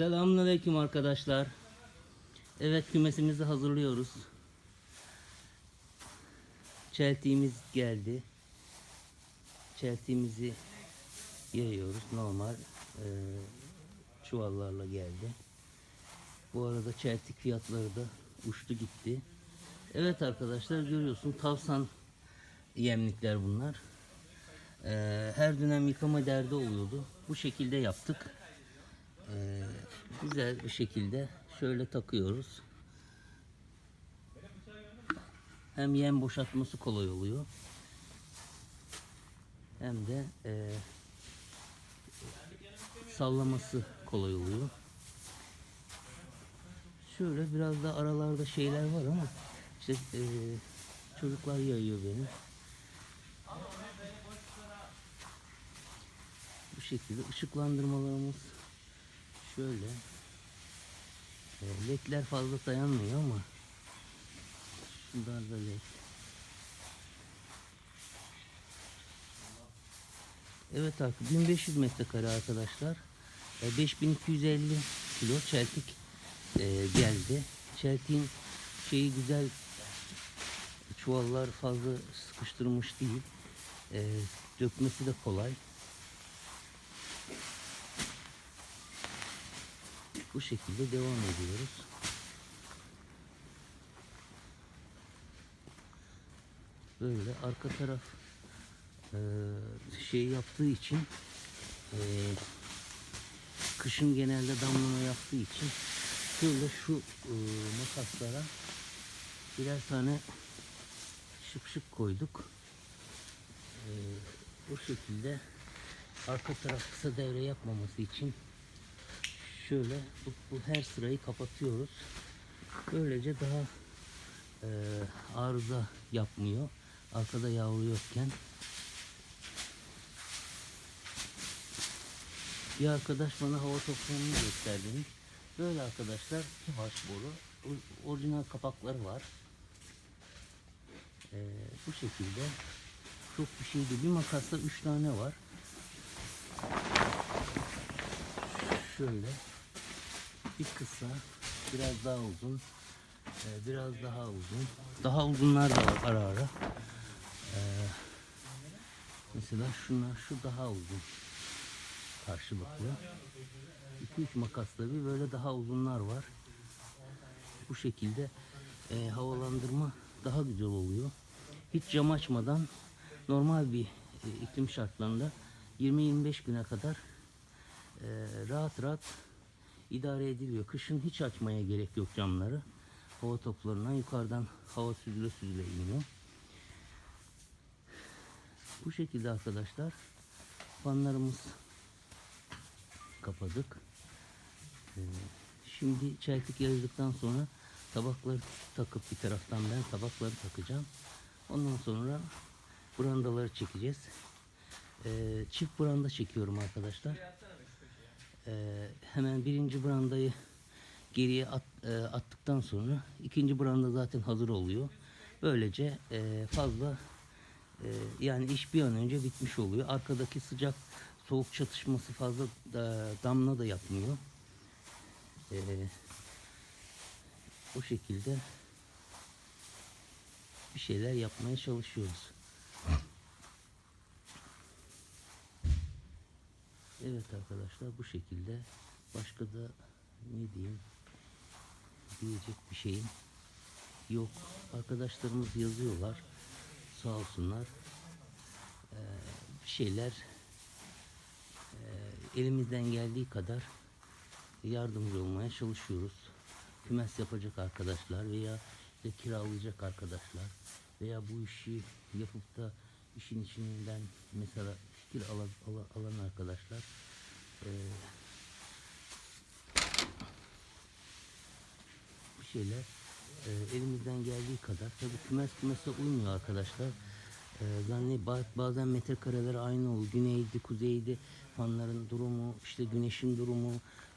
Selamünaleyküm arkadaşlar. Evet kümesimizi hazırlıyoruz. Çeltiğimiz geldi. Çeltiğimizi yayıyoruz normal e, çuvallarla geldi. Bu arada çeltik fiyatları da uçtu gitti. Evet arkadaşlar görüyorsun tavsan yemlikler bunlar. E, her dönem yıkama derdi oluyordu. Bu şekilde yaptık. Ee, güzel bir şekilde şöyle takıyoruz. Hem yem boşaltması kolay oluyor. Hem de e, sallaması kolay oluyor. Şöyle biraz da aralarda şeyler var ama işte e, çocuklar yayıyor beni. Bu şekilde ışıklandırmalarımız Şöyle. E, ledler fazla dayanmıyor ama şunlar da led. Evet artık 1500 metrekare arkadaşlar. E, 5250 kilo çeltik e, geldi. Çeltiğin şeyi güzel çuvallar fazla sıkıştırmış değil. E, dökmesi de kolay. Bu şekilde devam ediyoruz. Böyle arka taraf e, şey yaptığı için e, kışın genelde damlama yaptığı için şöyle şu e, makaslara birer tane şık şık koyduk. E, bu şekilde arka taraf kısa devre yapmaması için şöyle bu, bu her sırayı kapatıyoruz. Böylece daha e, arıza yapmıyor. Arkada yavru yokken. Bir arkadaş bana hava toplamını gösterdi. Böyle arkadaşlar haş boru. Orijinal kapakları var. E, bu şekilde çok bir şey değil. Bir makasla üç tane var. Şöyle bir kısa, biraz daha uzun, e, biraz daha uzun. Daha uzunlar da var ara ara. E, mesela şunlar, şu daha uzun. Karşılıklı. 2-3 makasla bir böyle daha uzunlar var. Bu şekilde e, havalandırma daha güzel oluyor. Hiç cam açmadan normal bir e, iklim şartlarında 20-25 güne kadar e, rahat rahat idare ediliyor. Kışın hiç açmaya gerek yok camları. Hava toplarından yukarıdan hava süzüle süzüle iniyor. Bu şekilde arkadaşlar fanlarımız kapadık. Ee, şimdi çeltik yazdıktan sonra tabakları takıp bir taraftan ben tabakları takacağım. Ondan sonra brandaları çekeceğiz. Ee, çift branda çekiyorum arkadaşlar. Ee, hemen birinci brandayı geriye at, e, attıktan sonra ikinci branda zaten hazır oluyor. Böylece e, fazla e, yani iş bir an önce bitmiş oluyor. Arkadaki sıcak soğuk çatışması fazla da, damla da yapmıyor. E, bu şekilde bir şeyler yapmaya çalışıyoruz. Evet arkadaşlar bu şekilde başka da ne diyeyim diyecek bir şeyim yok. Arkadaşlarımız yazıyorlar sağ olsunlar. Ee, bir şeyler e, elimizden geldiği kadar yardımcı olmaya çalışıyoruz. Kümes yapacak arkadaşlar veya işte kiralayacak arkadaşlar veya bu işi yapıp da işin içinden mesela fikir alan, alan, arkadaşlar eee, bir şeyler eee, elimizden geldiği kadar tabi kümes kümese uymuyor arkadaşlar. Eee zanne ba- bazen metrekareler aynı oluyor. Güneydi, kuzeydi, fanların durumu, işte güneşin durumu,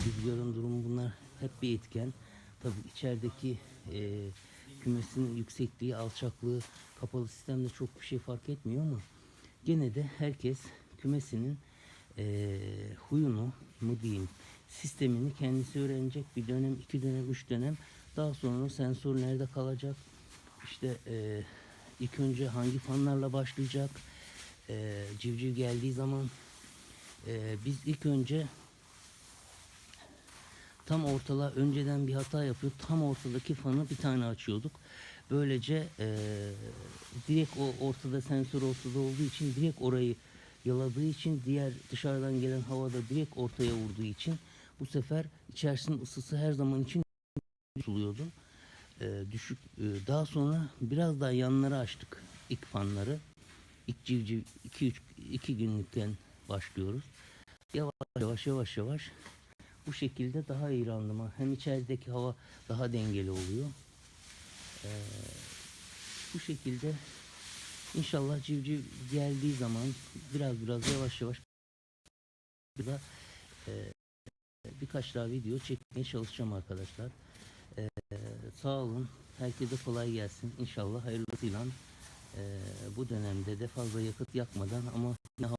rüzgarın durumu bunlar hep bir etken. Tabi içerideki eee kümesin yüksekliği, alçaklığı, kapalı sistemde çok bir şey fark etmiyor ama gene de herkes kümesinin eee huyunu mu diyeyim sistemini kendisi öğrenecek. Bir dönem, iki dönem, üç dönem. Daha sonra sensör nerede kalacak? İşte e, ilk önce hangi fanlarla başlayacak? E, civciv geldiği zaman e, biz ilk önce tam ortala önceden bir hata yapıyor. Tam ortadaki fanı bir tane açıyorduk. Böylece e, direkt o ortada sensör ortada olduğu için direkt orayı yaladığı için diğer dışarıdan gelen havada direkt ortaya vurduğu için bu sefer içerisinin ısısı her zaman için tutuluyordu. E, düşük e, daha sonra biraz daha yanlara açtık ilk fanları. İlk civciv 2 3 2 günlükten başlıyoruz. Yavaş yavaş yavaş yavaş bu şekilde daha iyi randıman. Hem içerideki hava daha dengeli oluyor. Ee, bu şekilde inşallah civciv geldiği zaman biraz biraz yavaş yavaş da e, birkaç daha video çekmeye çalışacağım arkadaşlar. Ee, sağ olun. Herkese kolay gelsin. İnşallah hayırlısıyla e, bu dönemde de fazla yakıt yakmadan ama